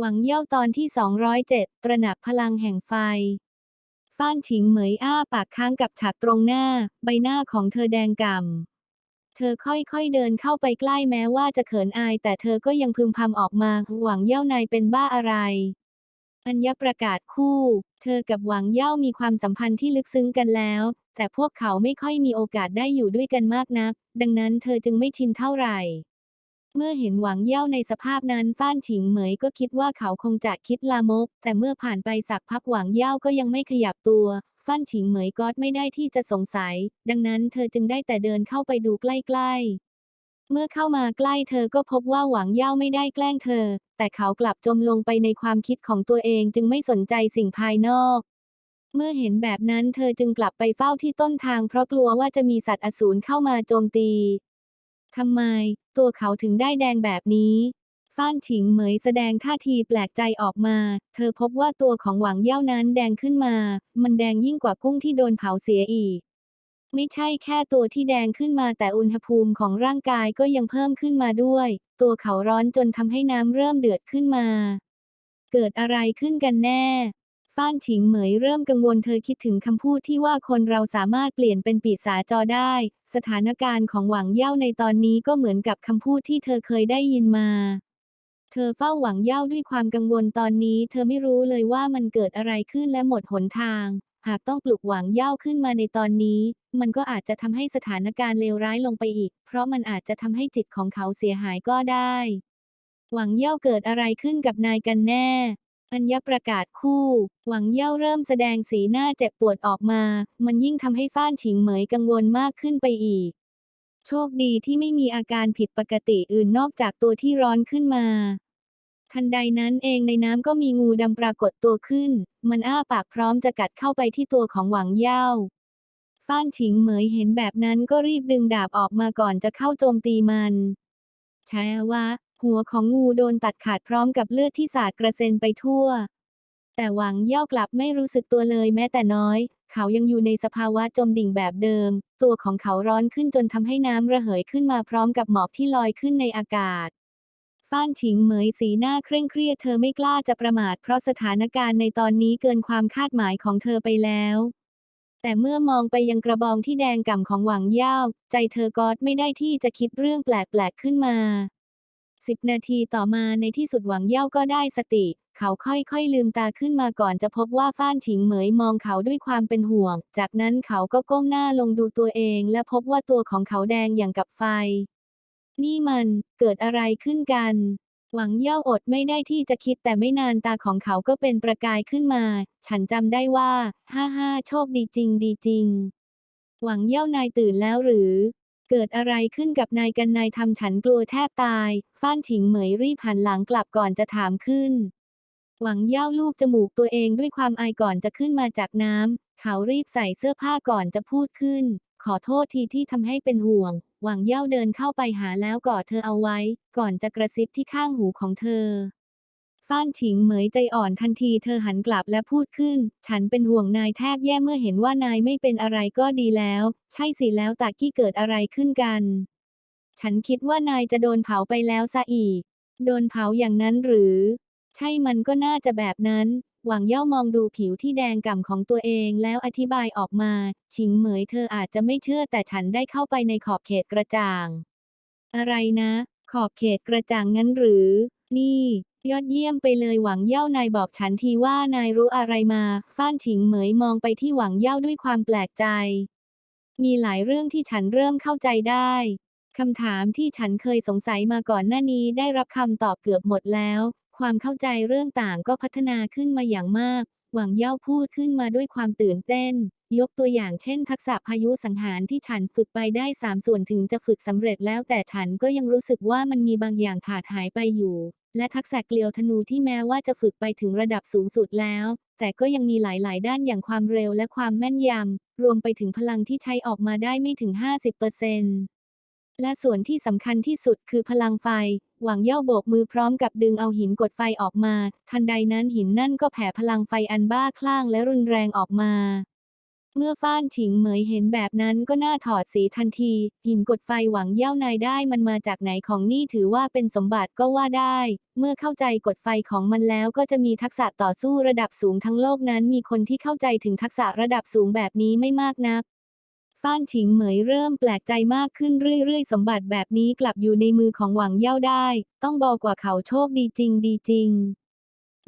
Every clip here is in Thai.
หวังเย่าตอนที่ 207 ตระหนักพลังแห่งไฟ ฟ้านฉิงเหมยอ้าปากค้างกับฉากตรงหน้า ใบหน้าของเธอแดงก่ำ เธอค่อยๆเดินเข้าไปใกล้แม้ว่าจะเขินอาย แต่เธอก็ยังพึมพำออกมา หวังเย่านายเป็นบ้าอะไร อัญญประกาศคู่ เธอกับหวังเย่ามีความสัมพันธ์ที่ลึกซึ้งกันแล้ว แต่พวกเขาไม่ค่อยมีโอกาสได้อยู่ด้วยกันมากนัก ดังนั้นเธอจึงไม่ชินเท่าไหร่ เมื่อเห็นหวังเย่าในสภาพนั้นฟ้านฉิงเหมยก็คิดว่าเขาคงจะคิดลามก แต่เมื่อผ่านไปสักพักหวังเย่าก็ยังไม่ขยับตัวฟ้านฉิงเหมยก็ไม่ได้ที่จะสงสัย ดังนั้นเธอจึงได้แต่เดินเข้าไปดูใกล้ๆ เมื่อเข้ามาใกล้เธอก็พบว่าหวังเย่าไม่ได้แกล้งเธอ แต่เขากลับจมลงไปในความคิดของตัวเองจึงไม่สนใจสิ่งภายนอกเมื่อเห็นแบบนั้นเธอจึงกลับไปเฝ้าที่ต้นทางเพราะกลัวว่าจะมีสัตว์อสูรเข้ามาโจมตี ทำไม ตัวเขาถึงได้แดงแบบนี้ ฟ้านฉิงเหมยแสดงท่าทีแปลกใจออกมา เธอพบว่าตัวของหวังเย่านั้นแดงขึ้นมา มันแดงยิ่งกว่ากุ้งที่โดนเผาเสียอีก ไม่ใช่แค่ตัวที่แดงขึ้นมาแต่อุณหภูมิของร่างกายก็ยังเพิ่มขึ้นมาด้วย ตัวเขาร้อนจนทำให้น้ำเริ่มเดือดขึ้นมา เกิดอะไรขึ้นกันแน่ ฟ้านฉิงเหมยเริ่มกังวลเธอคิดถึงคำพูดที่ว่าคนเราสามารถเปลี่ยนเป็นปีศาจจอได้ สถานการณ์ของหวังเย่าในตอนนี้ก็เหมือนกับคำพูดที่เธอเคยได้ยินมา เธอเฝ้าหวังเย่าด้วยความกังวลตอนนี้ เธอไม่รู้เลยว่ามันเกิดอะไรขึ้นและหมดหนทาง หากต้องปลุกหวังเย่าขึ้นมาในตอนนี้ มันก็อาจจะทำให้สถานการณ์เลวร้ายลงไปอีก เพราะมันอาจจะทำให้จิตของเขาเสียหายก็ได้ หวังเย่าเกิดอะไรขึ้นกับนายกันแน่ อัญญประกาศคู่ หวังเย่าเริ่มแสดงสีหน้าเจ็บปวดออกมา มันยิ่งทำให้ฟ้านฉิงเหมยกังวลมากขึ้นไปอีก โชคดีที่ไม่มีอาการผิดปกติอื่นนอกจากตัวที่ร้อนขึ้นมา ทันใดนั้นเองในน้ำก็มีงูดำปรากฏตัวขึ้น มันอ้าปากพร้อมจะกัดเข้าไปที่ตัวของหวังเย่าฟ้านฉิงเหมยเห็นแบบนั้นก็รีบดึงดาบออกมาก่อนจะเข้าโจมตีมันแชวะ หัวของงูโดนตัดขาดพร้อมกับเลือดที่สาดกระเซ็นไปทั่ว แต่หวังเย่ากลับไม่รู้สึกตัวเลยแม้แต่น้อย เขายังอยู่ในสภาวะจมดิ่งแบบเดิม ตัวของเขาร้อนขึ้นจนทำให้น้ำระเหยขึ้นมาพร้อมกับหมอกที่ลอยขึ้นในอากาศฟ้านฉิงเหมยสีหน้าเคร่งเครียดเธอไม่กล้าจะประมาทเพราะสถานการณ์ในตอนนี้เกินความคาดหมายของเธอไปแล้ว แต่เมื่อมองไปยังกระบองที่แดงก่ำของหวังเย่าใจเธอก็ไม่ได้ที่จะคิดเรื่องแปลกๆขึ้นมา สิบนาทีต่อมาในที่สุดหวังเย่าก็ได้สติ เขาค่อยๆลืมตาขึ้นมาก่อนจะพบว่าฟ้านฉิงเหมยมองเขาด้วยความเป็นห่วง จากนั้นเขาก็ก้มหน้าลงดูตัวเอง และพบว่าตัวของเขาแดงอย่างกับไฟ นี่มันเกิดอะไรขึ้นกัน หวังเย่าอดไม่ได้ที่จะคิดแต่ไม่นานตาของเขาก็เป็นประกายขึ้นมา ฉันจำได้ว่า ฮ่าฮ่าโชคดีจริงดีจริง หวังเย่านายตื่นแล้วหรือ เกิดอะไรขึ้นกับนายกันนายทำฉันกลัวแทบตาย ฟ้านฉิงเหมยรีบหันหลังกลับก่อนจะถามขึ้น หวังเย่าลูบจมูกตัวเองด้วยความอายก่อนจะขึ้นมาจากน้ำ เขารีบใส่เสื้อผ้าก่อนจะพูดขึ้น ขอโทษทีที่ทำให้เป็นห่วง หวังเย่าเดินเข้าไปหาแล้วกอดเธอเอาไว้ ก่อนจะกระซิบที่ข้างหูของเธอ ฟ้านฉิงเหมยใจอ่อนทันทีเธอหันกลับและพูดขึ้น ฉันเป็นห่วงนายแทบแย่เมื่อเห็นว่านายไม่เป็นอะไรก็ดีแล้ว ใช่สิแล้วตากี้เกิดอะไรขึ้นกัน ฉันคิดว่านายจะโดนเผาไปแล้วซะอีก โดนเผาอย่างนั้นหรือ ใช่มันก็น่าจะแบบนั้น หวังเย่ามองดูผิวที่แดงก่ำของตัวเองแล้วอธิบายออกมา ฉิงเหมยเธออาจจะไม่เชื่อแต่ฉันได้เข้าไปในขอบเขตกระจ่าง อะไรนะ ขอบเขตกระจ่างงั้นหรือ นี่ ยอดเยี่ยมไปเลยหวังเย่านายบอกฉันทีว่านายรู้อะไรมา ฟ้านฉิงเหมยมองไปที่หวังเย่าด้วยความแปลกใจ มีหลายเรื่องที่ฉันเริ่มเข้าใจได้คำถามที่ฉันเคยสงสัยมาก่อนหน้านี้ได้รับคำตอบเกือบหมดแล้ว ความเข้าใจเรื่องต่างก็พัฒนาขึ้นมาอย่างมาก หวังเย่าพูดขึ้นมาด้วยความตื่นเต้น ยกตัวอย่างเช่น ทักษะพายุสังหารที่ฉันฝึกไปได้สามส่วนถึงจะฝึกสำเร็จแล้วแต่ฉันก็ยังรู้สึกว่ามันมีบางอย่างขาดหายไปอยู่และทักษะเกลียวธนูที่แม้ว่าจะฝึกไปถึงระดับสูงสุดแล้ว แต่ก็ยังมีหลาย ๆ ด้านอย่างความเร็วและความแม่นยำ รวมไปถึงพลังที่ใช้ออกมาได้ไม่ถึง 50%และส่วนที่สำคัญที่สุดคือพลังไฟ หวังเย่าโบกมือพร้อมกับดึงเอาหินกดไฟออกมา ทันใดนั้นหินนั่นก็แผ่พลังไฟอันบ้าคลั่งและรุนแรงออกมา เมื่อฟ้านฉิงเหมยเห็นแบบนั้นก็น่าถอดสีทันที หินกดไฟหวังเย่านายได้มันมาจากไหนของนี่ถือว่าเป็นสมบัติก็ว่าได้ เมื่อเข้าใจกฎไฟของมันแล้วก็จะมีทักษะต่อสู้ระดับสูงทั้งโลกนั้น มีคนที่เข้าใจถึงทักษะระดับสูงแบบนี้ไม่มากนักฟ้านฉิงเหมยเริ่มแปลกใจมากขึ้นเรื่อยๆ สมบัติแบบนี้กลับอยู่ในมือของหวังเย่าได้ ต้องบอกว่าเขาโชคดีจริงดีจริง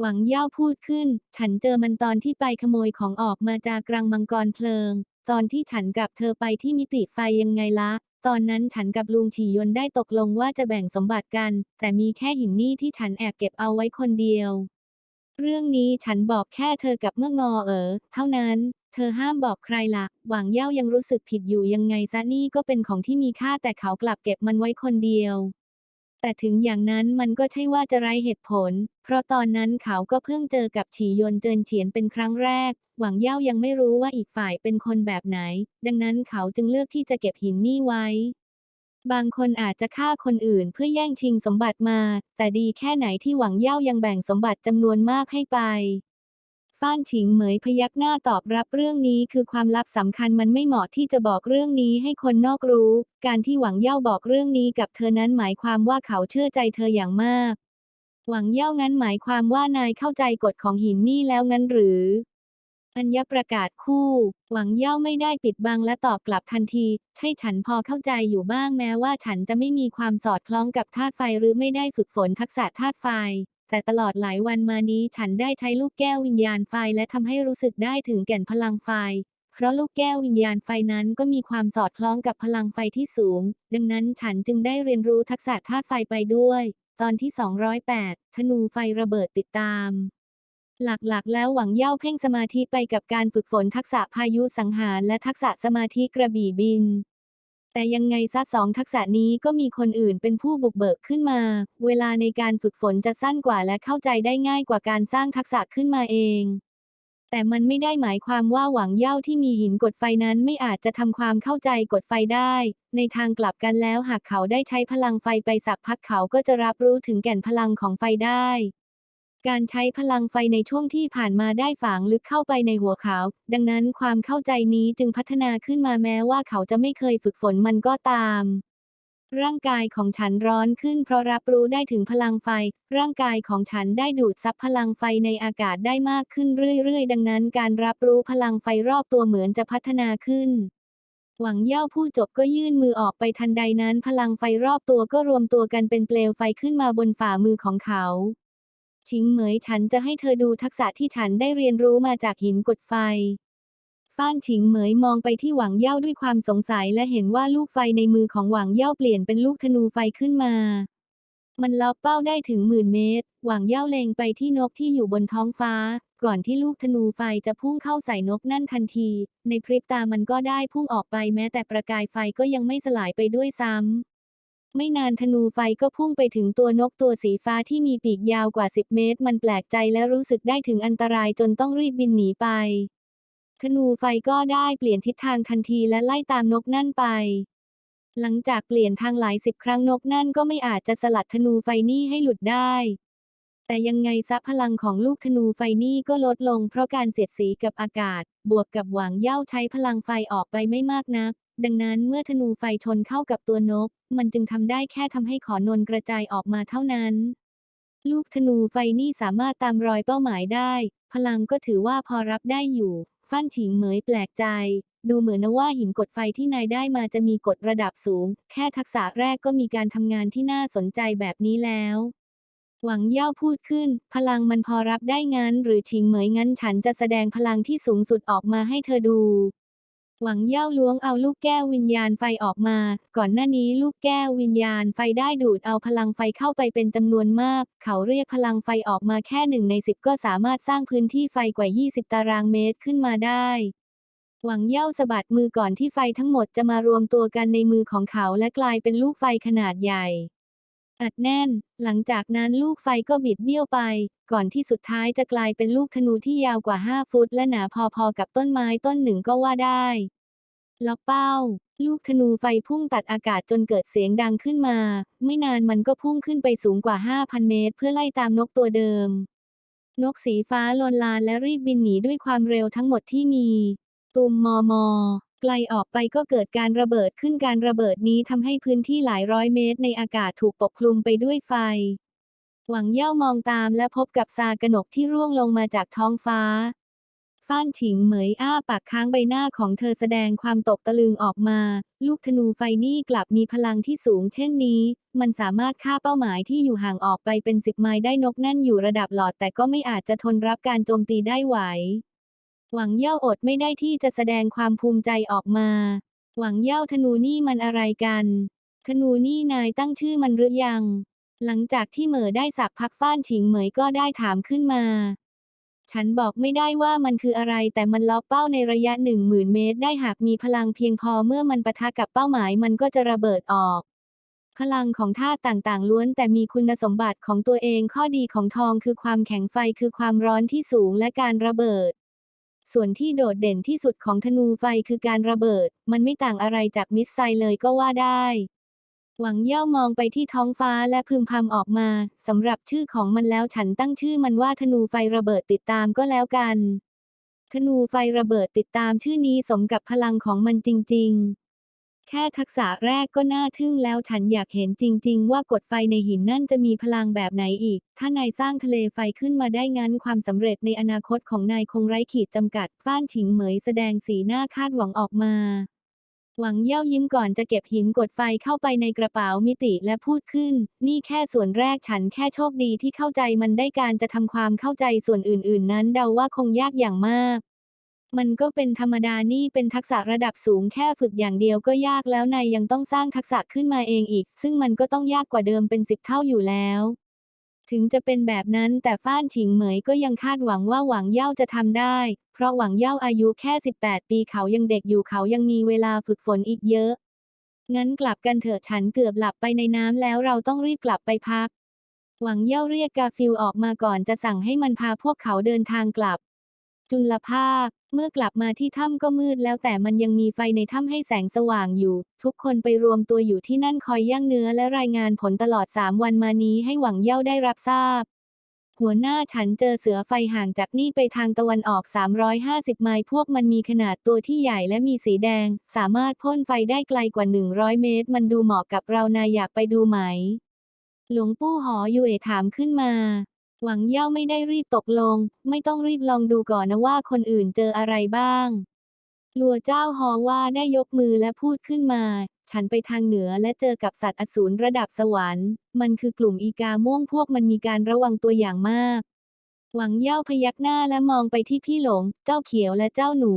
หวังเย่าพูดขึ้น ฉันเจอมันตอนที่ไปขโมยของออกมาจากกรังมังกรเพลิง ตอนที่ฉันกับเธอไปที่มิติไฟยังไงละตอนนั้นฉันกับลุงฉียนได้ตกลงว่าจะแบ่งสมบัติกัน แต่มีแค่หินนี่ที่ฉันแอบเก็บเอาไว้คนเดียว เรื่องนี้ฉันบอกแค่เธอกับเมื่องอเอ๋อเท่านั้น เธอห้ามบอกใครล่ะ หวังเย่ายังรู้สึกผิดอยู่ยังไงซะนี่ก็เป็นของที่มีค่าแต่เขากลับเก็บมันไว้คนเดียว แต่ถึงอย่างนั้นมันก็ใช่ว่าจะไร้เหตุผล เพราะตอนนั้นเขาก็เพิ่งเจอกับฉียนเจินเฉียนเป็นครั้งแรก หวังเย่ายังไม่รู้ว่าอีกฝ่ายเป็นคนแบบไหน ดังนั้นเขาจึงเลือกที่จะเก็บหินนี่ไว้ บางคนอาจจะฆ่าคนอื่นเพื่อแย่งชิงสมบัติมา แต่ดีแค่ไหนที่หวังเย่ายังแบ่งสมบัติจำนวนมากให้ไป ฟ้านฉิงเหมยพยักหน้าตอบรับเรื่องนี้คือความลับสำคัญมันไม่เหมาะที่จะบอกเรื่องนี้ให้คนนอกรู้ การที่หวังเย่าบอกเรื่องนี้กับเธอนั้นหมายความว่าเขาเชื่อใจเธออย่างมาก หวังเย่างั้นหมายความว่านายเข้าใจกฎของหินนี่แล้วงั้นหรือ อัญญประกาศคู่ หวังเย่าไม่ได้ปิดบังและตอบกลับทันที ใช่ฉันพอเข้าใจอยู่บ้างแม้ว่าฉันจะไม่มีความสอดคล้องกับธาตุไฟหรือไม่ได้ฝึกฝนทักษะธาตุไฟ แต่ตลอดหลายวันมานี้ฉันได้ใช้ลูกแก้ววิญญาณไฟและทำให้รู้สึกได้ถึงแก่นพลังไฟ เพราะลูกแก้ววิญญาณไฟนั้นก็มีความสอดคล้องกับพลังไฟที่สูง ดังนั้นฉันจึงได้เรียนรู้ทักษะธาตุไฟไปด้วย ตอนที่ 208 ธนูไฟระเบิดติดตามหลักๆ แล้วหวังเย่าเพ่งสมาธิไปกับการฝึกฝนทักษะพายุสังหารและทักษะสมาธิกระบี่บิน แต่ยังไงซะสองทักษะนี้ก็มีคนอื่นเป็นผู้บุกเบิกขึ้นมา เวลาในการฝึกฝนจะสั้นกว่าและเข้าใจได้ง่ายกว่าการสร้างทักษะขึ้นมาเอง แต่มันไม่ได้หมายความว่าหวังเย่าที่มีหินกดไฟนั้นไม่อาจจะทำความเข้าใจกดไฟได้ ในทางกลับกันแล้วหากเขาได้ใช้พลังไฟไปสักพักเขาก็จะรับรู้ถึงแก่นพลังของไฟได้ การใช้พลังไฟในช่วงที่ผ่านมาได้ฝังลึกเข้าไปในหัวเขา ดังนั้นความเข้าใจนี้จึงพัฒนาขึ้นมาแม้ว่าเขาจะไม่เคยฝึกฝนมันก็ตาม ร่างกายของฉันร้อนขึ้นเพราะรับรู้ได้ถึงพลังไฟ ร่างกายของฉันได้ดูดซับพลังไฟในอากาศได้มากขึ้นเรื่อยๆ ดังนั้นการรับรู้พลังไฟรอบตัวเหมือนจะพัฒนาขึ้นหวังเย่าผู้จบก็ยื่นมือออกไปทันใดนั้น พลังไฟรอบตัวก็รวมตัวกันเป็นเปลวไฟขึ้นมาบนฝ่ามือของเขา ชิงเหมยฉันจะให้เธอดูทักษะที่ฉันได้เรียนรู้มาจากหินกดไฟ ฟ้านฉิงเหมยมองไปที่หวังเย่าด้วยความสงสัยและเห็นว่าลูกไฟในมือของหวังเย่าเปลี่ยนเป็นลูกธนูไฟขึ้นมา มันล็อกเป้าได้ถึงหมื่นเมตร หวังเย่าเล็งไปที่นกที่อยู่บนท้องฟ้า ก่อนที่ลูกธนูไฟจะพุ่งเข้าใส่นกนั่นทันที ในพริบตามันก็ได้พุ่งออกไปแม้แต่ประกายไฟก็ยังไม่สลายไปด้วยซ้ำ ไม่นานธนูไฟก็พุ่งไปถึงตัวนกตัวสีฟ้าที่มีปีกยาวกว่า 10 เมตร มันแปลกใจและรู้สึกได้ถึงอันตรายจนต้องรีบบินหนีไป ธนูไฟก็ได้เปลี่ยนทิศทางทันทีและไล่ตามนกนั่นไป หลังจากเปลี่ยนทางหลายสิบครั้งนกนั่นก็ไม่อาจจะสลัดธนูไฟนี่ให้หลุดได้ แต่ยังไงซะพลังของลูกธนูไฟนี่ก็ลดลงเพราะการเสียดสีกับอากาศ บวกกับหวังเย่าใช้พลังไฟออกไปไม่มากนัก ดังนั้นเมื่อธนูไฟชนเข้ากับตัวนก มันจึงทำได้แค่ทำให้ขอนนกระจายออกมาเท่านั้น ลูกธนูไฟนี่สามารถตามรอยเป้าหมายได้ พลังก็ถือว่าพอรับได้อยู่ ฟั่นฉิงเหมยแปลกใจ ดูเหมือนนะว่าหินกดไฟที่นายได้มาจะมีกฎระดับสูง แค่ทักษะแรกก็มีการทำงานที่น่าสนใจแบบนี้แล้วหวังเย่าพูดขึ้น พลังมันพอรับได้งั้น หรือชิงเหมยงั้นฉันจะแสดงพลังที่สูงสุดออกมาให้เธอดู หวังเย่าล้วงเอาลูกแก้ววิญญาณไฟออกมา ก่อนหน้านี้ลูกแก้ววิญญาณไฟได้ดูดเอาพลังไฟเข้าไปเป็นจำนวนมาก เขาเรียกพลังไฟออกมาแค่หนึ่งในสิบก็สามารถสร้างพื้นที่ไฟกว่า 20 ตารางเมตรขึ้นมาได้ หวังเย่าสะบัดมือก่อนที่ไฟทั้งหมดจะมารวมตัวกันในมือของเขาและกลายเป็นลูกไฟขนาดใหญ่ อัดแน่น หลังจากนั้นลูกไฟก็บิดเบี้ยวไป ก่อนที่สุดท้ายจะกลายเป็นลูกธนูที่ยาวกว่า 5 ฟุต และหนาพอๆกับต้นไม้ต้นหนึ่งก็ว่าได้ ล็อกเป้า ลูกธนูไฟพุ่งตัดอากาศจนเกิดเสียงดังขึ้นมา ไม่นานมันก็พุ่งขึ้นไปสูงกว่า 5,000 เมตร เพื่อไล่ตามนกตัวเดิม นกสีฟ้าลนลานและรีบบินหนีด้วยความเร็วทั้งหมดที่มี ตุมมอมอ ไกลออกไปก็เกิดการระเบิดขึ้นการระเบิดนี้ทำให้พื้นที่หลายร้อยเมตรในอากาศถูกปกคลุมไปด้วยไฟ หวังเย่ามองตามและพบกับซากนกที่ร่วงลงมาจากท้องฟ้า ฟ้านฉิงเหมยอ้าปากค้างใบหน้าของเธอแสดงความตกตะลึงออกมา ลูกธนูไฟนี่กลับมีพลังที่สูงเช่นนี้ มันสามารถฆ่าเป้าหมายที่อยู่ห่างออกไปเป็นสิบไมล์ได้นกนั่นอยู่ระดับหลอดแต่ก็ไม่อาจจะทนรับการโจมตีได้ไหว หวังเย่าอดไม่ได้ที่จะแสดงความภูมิใจออกมา หวังเย่าธนูนี่มันอะไรกัน ธนูนี่นายตั้งชื่อมันหรือยัง หลังจากที่เหมอได้สักพักฟ้านฉิงเหมยก็ได้ถามขึ้นมา ฉันบอกไม่ได้ว่ามันคืออะไรแต่มันล็อกเป้าในระยะหนึ่งหมื่นเมตร ได้หากมีพลังเพียงพอเมื่อมันปะทะกับเป้าหมายมันก็จะระเบิดออกพลังของธาตุต่างๆ ล้วนแต่มีคุณสมบัติของตัวเองข้อดีของทองคือความแข็งไฟคือความร้อนที่สูงและการระเบิด ส่วนที่โดดเด่นที่สุดของธนูไฟคือการระเบิด มันไม่ต่างอะไรจากมิสไซล์เลยก็ว่าได้ หวังเย่ามองไปที่ท้องฟ้าและพึมพำออกมาสำหรับชื่อของมันแล้วฉันตั้งชื่อมันว่าธนูไฟระเบิดติดตามก็แล้วกัน ธนูไฟระเบิดติดตามชื่อนี้สมกับพลังของมันจริง ๆ แค่ทักษะแรกก็น่าทึ่งแล้วฉันอยากเห็นจริง ๆ ว่ากดไฟในหินนั่นจะมีพลังแบบไหนอีก ถ้านายสร้างทะเลไฟขึ้นมาได้งั้นความสำเร็จในอนาคตของนายคงไร้ขีดจำกัด ฟ้านฉิงเหมยแสดงสีหน้าคาดหวังออกมา หวังเย่ายิ้มก่อนจะเก็บหินกดไฟเข้าไปในกระเป๋ามิติและพูดขึ้น นี่แค่ส่วนแรกฉันแค่โชคดีที่เข้าใจมันได้การจะทำความเข้าใจส่วนอื่น ๆ นั้นเดาว่าคงยากอย่างมาก มันก็เป็นธรรมดานี่เป็นทักษะระดับสูงแค่ฝึกอย่างเดียวก็ยากแล้วนายยังต้องสร้างทักษะขึ้นมาเองอีก ซึ่งมันก็ต้องยากกว่าเดิมเป็นสิบเท่าอยู่แล้ว ถึงจะเป็นแบบนั้นแต่ฟ้านฉิงเหมยก็ยังคาดหวังว่าหวังเย่าจะทำได้ เพราะหวังเย่าอายุแค่ 18 ปีเขายังเด็กอยู่เขายังมีเวลาฝึกฝนอีกเยอะ งั้นกลับกันเถอะฉันเกือบหลับไปในน้ำแล้วเราต้องรีบกลับไปพัก หวังเย่าเรียกกาฟิลออกมาก่อนจะสั่งให้มันพาพวกเขาเดินทางกลับ จุลภาค เมื่อกลับมาที่ถ้ำก็มืดแล้วแต่มันยังมีไฟในถ้ำให้แสงสว่างอยู่ ทุกคนไปรวมตัวอยู่ที่นั่นคอยย่างเนื้อและรายงานผลตลอดสามวันมานี้ให้หวังเย่าได้รับทราบ หัวหน้าฉันเจอเสือไฟห่างจากนี่ไปทางตะวันออก 350 ไมล์พวกมันมีขนาดตัวที่ใหญ่และมีสีแดง สามารถพ่นไฟได้ไกลกว่า 100 เมตร มันดูเหมาะกับเรานายอยากไปดูไหม หลวงปู่หอยูเอถามขึ้นมา หวังเย่าไม่ได้รีบตกลง ไม่ต้องรีบลองดูก่อนนะว่าคนอื่นเจออะไรบ้างลัวเจ้าฮอว่าได้ยกมือและพูดขึ้นมา ฉันไปทางเหนือและเจอกับสัตว์อสูรระดับสวรรค์ มันคือกลุ่มอีกาม่วงพวกมันมีการระวังตัวอย่างมาก หวังเย่าพยักหน้าและมองไปที่พี่หลง เจ้าเขียวและเจ้าหนู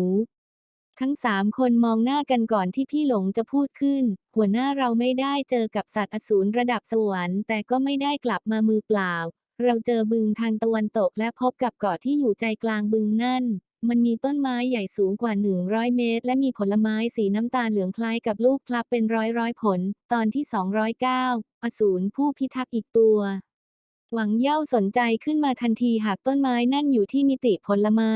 ทั้งสามคนมองหน้ากันก่อนที่พี่หลงจะพูดขึ้น หัวหน้าเราไม่ได้เจอกับสัตว์อสูรระดับสวรรค์แต่ก็ไม่ได้กลับมามือเปล่า เราเจอบึงทางตะวันตกและพบกับเกาะที่อยู่ใจกลางบึงนั่น มันมีต้นไม้ใหญ่สูงกว่า 100 เมตร และมีผลไม้สีน้ำตาลเหลืองคล้ายกับลูกพลับเป็นร้อยร้อยผล ตอนที่ 209 อสูรผู้พิทักษ์อีกตัว หวังเย่าสนใจขึ้นมาทันทีหากต้นไม้นั่นอยู่ที่มิติผลไม้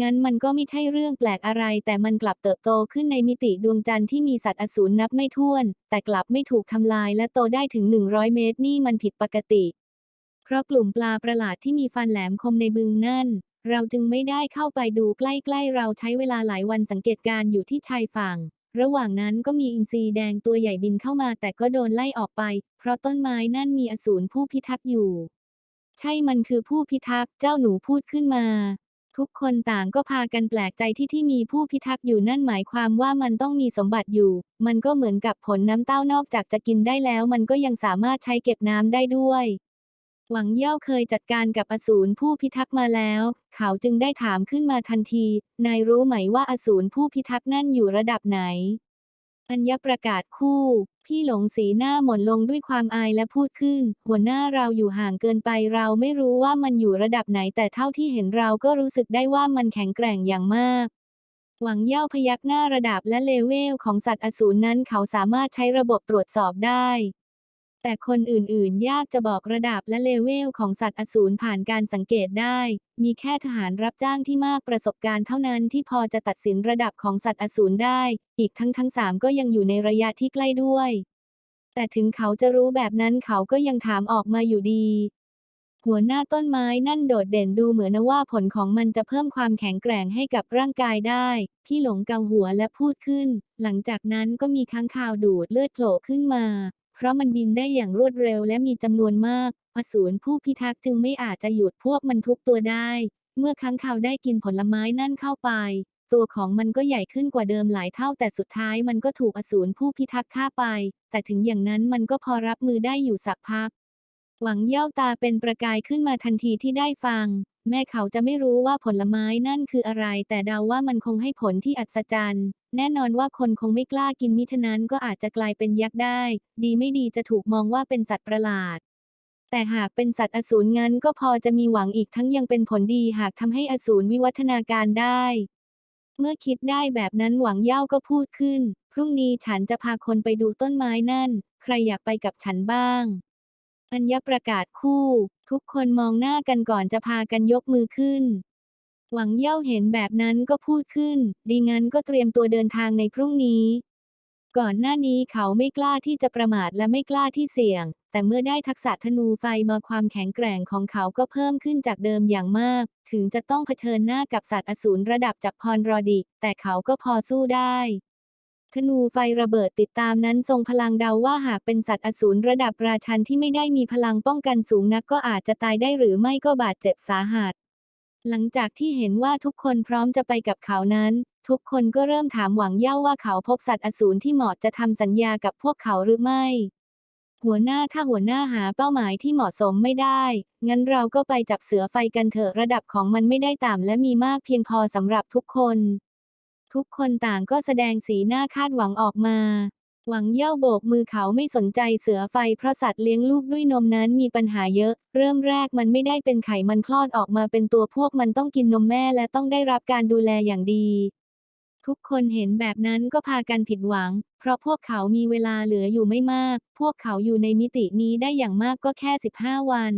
งั้นมันก็ไม่ใช่เรื่องแปลกอะไร แต่มันกลับเติบโตขึ้นในมิติดวงจันทร์ที่มีสัตว์อสูรนับไม่ถ้วน แต่กลับไม่ถูกทำลายและโตได้ถึง 100 เมตรนี่มันผิดปกติ เพราะกลุ่มปลาประหลาดที่มีฟันแหลมคมในบึงนั่น เราจึงไม่ได้เข้าไปดูใกล้ๆ เราใช้เวลาหลายวันสังเกตการณ์อยู่ที่ชายฝั่ง ระหว่างนั้นก็มีอินทรีแดงตัวใหญ่บินเข้ามาแต่ก็โดนไล่ออกไป เพราะต้นไม้นั่นมีอสูรผู้พิทักษ์อยู่ ใช่มันคือผู้พิทักษ์เจ้าหนูพูดขึ้นมา ทุกคนต่างก็พากันแปลกใจที่ที่มีผู้พิทักษ์อยู่นั่นหมายความว่ามันต้องมีสมบัติอยู่ มันก็เหมือนกับผลน้ำเต้านอกจากจะกินได้แล้ว มันก็ยังสามารถใช้เก็บน้ำได้ด้วย หวังเย่าเคยจัดการกับอสูรผู้พิทักษ์มาแล้ว เขาจึงได้ถามขึ้นมาทันที นายรู้ไหมว่าอสูรผู้พิทักษ์นั่นอยู่ระดับไหน อัญญประกาศคู่ พี่หลงสีหน้าหม่นลงด้วยความอายและพูดขึ้น หัวหน้าเราอยู่ห่างเกินไปเราไม่รู้ว่ามันอยู่ระดับไหนแต่เท่าที่เห็นเราก็รู้สึกได้ว่ามันแข็งแกร่งอย่างมากหวังเย่าพยักหน้าระดับและเลเวลของสัตว์อสูรนั้นเขาสามารถใช้ระบบตรวจสอบได้ แต่คนอื่นๆ ยากจะบอกระดับและเลเวลของสัตว์อสูรผ่านการสังเกตได้ มีแค่ทหารรับจ้างที่มากประสบการณ์เท่านั้นที่พอจะตัดสินระดับของสัตว์อสูรได้ อีกทั้งทั้งสามก็ยังอยู่ในระยะที่ใกล้ด้วย แต่ถึงเขาจะรู้แบบนั้นเขาก็ยังถามออกมาอยู่ดี หัวหน้าต้นไม้นั่นโดดเด่นดูเหมือนว่าผลของมันจะเพิ่มความแข็งแกร่งให้กับร่างกายได้ พี่หลงเกาหัวและพูดขึ้น หลังจากนั้นก็มีค้างคาวดูดเลือดโผล่ขึ้นมา เพราะมันบินได้อย่างรวดเร็วและมีจำนวนมากอสูรผู้พิทักษ์จึงไม่อาจจะหยุดพวกมันทุกตัวได้ เมื่อค้างคาวได้กินผลไม้นั่นเข้าไป ตัวของมันก็ใหญ่ขึ้นกว่าเดิมหลายเท่าแต่สุดท้ายมันก็ถูกอสูรผู้พิทักษ์ฆ่าไป แต่ถึงอย่างนั้นมันก็พอรับมือได้อยู่สักพัก หวังเย่าตาเป็นประกายขึ้นมาทันทีที่ได้ฟัง แม่เขาจะไม่รู้ว่าผลไม้นั่นคืออะไร แต่เดาว่ามันคงให้ผลที่อัศจรรย์ แน่นอนว่าคนคงไม่กล้ากินมิฉะนั้นก็อาจจะกลายเป็นยักษ์ได้ ดีไม่ดีจะถูกมองว่าเป็นสัตว์ประหลาด แต่หากเป็นสัตว์อสูรงั้นก็พอจะมีหวังอีกทั้งยังเป็นผลดีหากทำให้อสูรวิวัฒนาการได้ เมื่อคิดได้แบบนั้นหวังเย่าก็พูดขึ้น พรุ่งนี้ฉันจะพาคนไปดูต้นไม้นั่น ใครอยากไปกับฉันบ้าง อัญญประกาศคู่ ทุกคนมองหน้ากันก่อนจะพากันยกมือขึ้น หวังเย่าเห็นแบบนั้นก็พูดขึ้น ดีงั้นก็เตรียมตัวเดินทางในพรุ่งนี้ ก่อนหน้านี้เขาไม่กล้าที่จะประมาทและไม่กล้าที่เสี่ยง แต่เมื่อได้ทักษะธนูไฟมาความแข็งแกร่งของเขาก็เพิ่มขึ้นจากเดิมอย่างมาก ถึงจะต้องเผชิญหน้ากับสัตว์อสูรระดับจากพรรอดิก แต่เขาก็พอสู้ได้ธนูไฟระเบิดติดตามนั้นทรงพลังเดาว่าหากเป็นสัตว์อสูรระดับราชันที่ไม่ได้มีพลังป้องกันสูงนักก็อาจจะตายได้หรือไม่ก็บาดเจ็บสาหัส หลังจากที่เห็นว่าทุกคนพร้อมจะไปกับเขานั้น ทุกคนก็เริ่มถามหวังเย่าว่าเขาพบสัตว์อสูรที่เหมาะจะทำสัญญากับพวกเขาหรือไม่ หัวหน้าถ้าหัวหน้าหาเป้าหมายที่เหมาะสมไม่ได้ งั้นเราก็ไปจับเสือไฟกันเถอะระดับของมันไม่ได้ต่ำและมีมากเพียงพอสำหรับทุกคน ทุกคนต่างก็แสดงสีหน้าคาดหวังออกมา หวังเย่าโบกมือเขาไม่สนใจเสือไฟเพราะสัตว์เลี้ยงลูกด้วยนมนั้นมีปัญหาเยอะ เริ่มแรกมันไม่ได้เป็นไข่มันคลอดออกมาเป็นตัวพวกมันต้องกินนมแม่และต้องได้รับการดูแลอย่างดี ทุกคนเห็นแบบนั้นก็พากันผิดหวัง เพราะพวกเขามีเวลาเหลืออยู่ไม่มาก พวกเขาอยู่ในมิตินี้ได้อย่างมากก็แค่ 15 วัน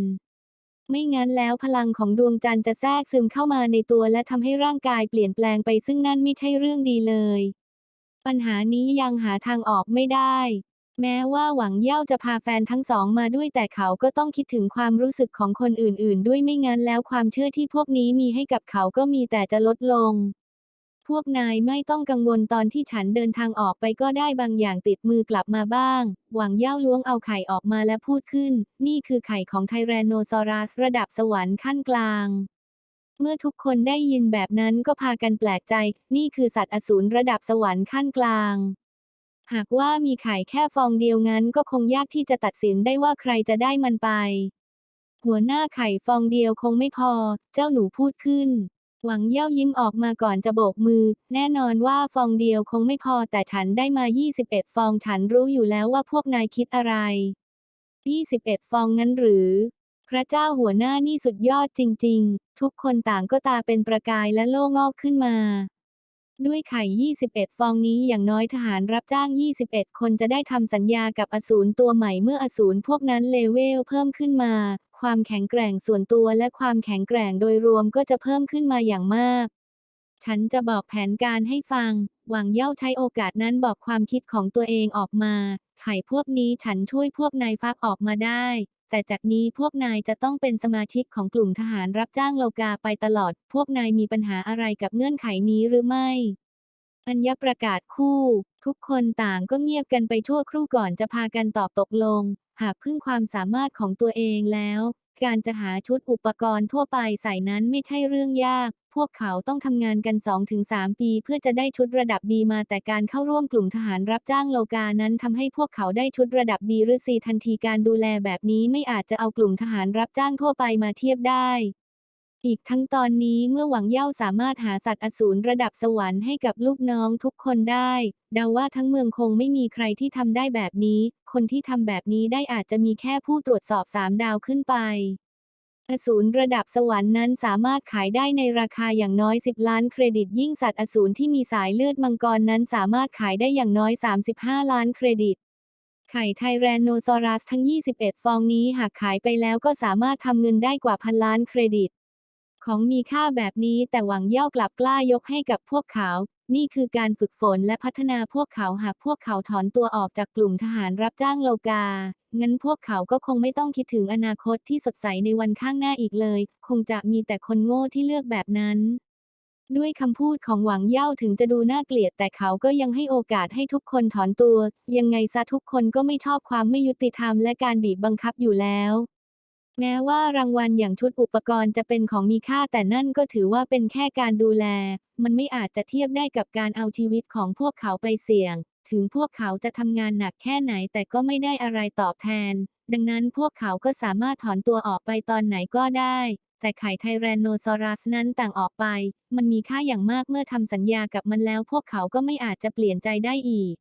ไม่งั้นแล้วพลังของดวงจันทร์จะแทรกซึมเข้ามาในตัวและทำให้ร่างกายเปลี่ยนแปลงไปซึ่งนั่นไม่ใช่เรื่องดีเลย ปัญหานี้ยังหาทางออกไม่ได้ แม้ว่าหวังเย่าจะพาแฟนทั้งสองมาด้วยแต่เขาก็ต้องคิดถึงความรู้สึกของคนอื่น ๆ ด้วยไม่งั้นแล้วความเชื่อที่พวกนี้มีให้กับเขาก็มีแต่จะลดลง พวกนายไม่ต้องกังวลตอนที่ฉันเดินทางออกไปก็ได้บางอย่างติดมือกลับมาบ้าง หวังเย่าล้วงเอาไข่ออกมาและพูดขึ้น นี่คือไข่ของไทแรนโนซอรัสระดับสวรรค์ขั้นกลาง เมื่อทุกคนได้ยินแบบนั้นก็พากันแปลกใจ นี่คือสัตว์อสูรระดับสวรรค์ขั้นกลาง หากว่ามีไข่แค่ฟองเดียวงั้นก็คงยากที่จะตัดสินได้ว่าใครจะได้มันไป หัวหน้าไข่ฟองเดียวคงไม่พอ เจ้าหนูพูดขึ้น หวังเย่ายิ้มออกมาก่อนจะโบกมือ แน่นอนว่าฟองเดียวคงไม่พอแต่ฉันได้มา 21 ฟองฉันรู้อยู่แล้วว่าพวกนายคิดอะไร 21 ฟองงั้นหรือ พระเจ้าหัวหน้านี่สุดยอดจริง ๆ ทุกคนต่างก็ตาเป็นประกายและโล่งอกขึ้นมาด้วยไข่ 21 ฟองนี้อย่างน้อยทหารรับจ้าง 21 คนจะได้ทำสัญญากับอสูรตัวใหม่เมื่ออสูรพวกนั้นเลเวลเพิ่มขึ้นมา ความแข็งแกร่งส่วนตัวและความแข็งแกร่งโดยรวมก็จะเพิ่มขึ้นมาอย่างมาก ฉันจะบอกแผนการให้ฟัง หวังเย่าใช้โอกาสนั้นบอกความคิดของตัวเองออกมา ไข่พวกนี้ฉันช่วยพวกนายฟักออกมาได้ แต่จากนี้พวกนายจะต้องเป็นสมาชิกของกลุ่มทหารรับจ้างโลกาไปตลอด พวกนายมีปัญหาอะไรกับเงื่อนไขนี้หรือไม่อัญญประกาศคู่ ทุกคนต่างก็เงียบกันไปชั่วครู่ก่อนจะพากันตอบตกลง หากพึ่งความสามารถของตัวเองแล้ว การจะหาชุดอุปกรณ์ทั่วไปใส่นั้นไม่ใช่เรื่องยาก พวกเขาต้องทำงานกัน 2-3 ปีเพื่อจะได้ชุดระดับ B มาแต่การเข้าร่วมกลุ่มทหารรับจ้างโลกานั้นทำให้พวกเขาได้ชุดระดับ B หรือ C ทันทีการดูแลแบบนี้ไม่อาจจะเอากลุ่มทหารรับจ้างทั่วไปมาเทียบได้อีกทั้งตอนนี้เมื่อหวังเย่าสามารถหาสัตว์อสูรระดับสวรรค์ให้กับลูกน้องทุกคนได้เดาว่าทั้งเมืองคงไม่มีใครที่ทำได้แบบนี้ คนที่ทำแบบนี้ได้อาจจะมีแค่ผู้ตรวจสอบสามดาวขึ้นไป อสูรระดับสวรรค์นั้นสามารถขายได้ในราคาอย่างน้อย 10 ล้านเครดิต ยิ่งสัตว์อสูรที่มีสายเลือดมังกรนั้นสามารถขายได้อย่างน้อย 35 ล้านเครดิต ไข่ไทแรนโนซอรัสทั้ง 21 ฟองนี้หากขายไปแล้วก็สามารถทำเงินได้กว่าพันล้านเครดิต ของมีค่าแบบนี้แต่หวังเย่ากลับกล้ายกให้กับพวกเขา นี่คือการฝึกฝนและพัฒนาพวกเขาหากพวกเขาถอนตัวออกจากกลุ่มทหารรับจ้างโลกา งั้นพวกเขาก็คงไม่ต้องคิดถึงอนาคตที่สดใสในวันข้างหน้าอีกเลย คงจะมีแต่คนโง่ที่เลือกแบบนั้นด้วยคำพูดของหวังเย่าถึงจะดูน่าเกลียดแต่เขาก็ยังให้โอกาสให้ทุกคนถอนตัว ยังไงซะทุกคนก็ไม่ชอบความไม่ยุติธรรมและการบีบบังคับอยู่แล้ว แม้ว่ารางวัลอย่างชุดอุปกรณ์จะเป็นของมีค่าแต่นั่นก็ถือว่าเป็นแค่การดูแล มันไม่อาจจะเทียบได้กับการเอาชีวิตของพวกเขาไปเสี่ยง ถึงพวกเขาจะทำงานหนักแค่ไหนแต่ก็ไม่ได้อะไรตอบแทน ดังนั้นพวกเขาก็สามารถถอนตัวออกไปตอนไหนก็ได้ แต่ไข่ไทแรนโนซอรัสนั้นต่างออกไป มันมีค่าอย่างมากเมื่อทำสัญญากับมันแล้ว พวกเขาก็ไม่อาจจะเปลี่ยนใจได้อีก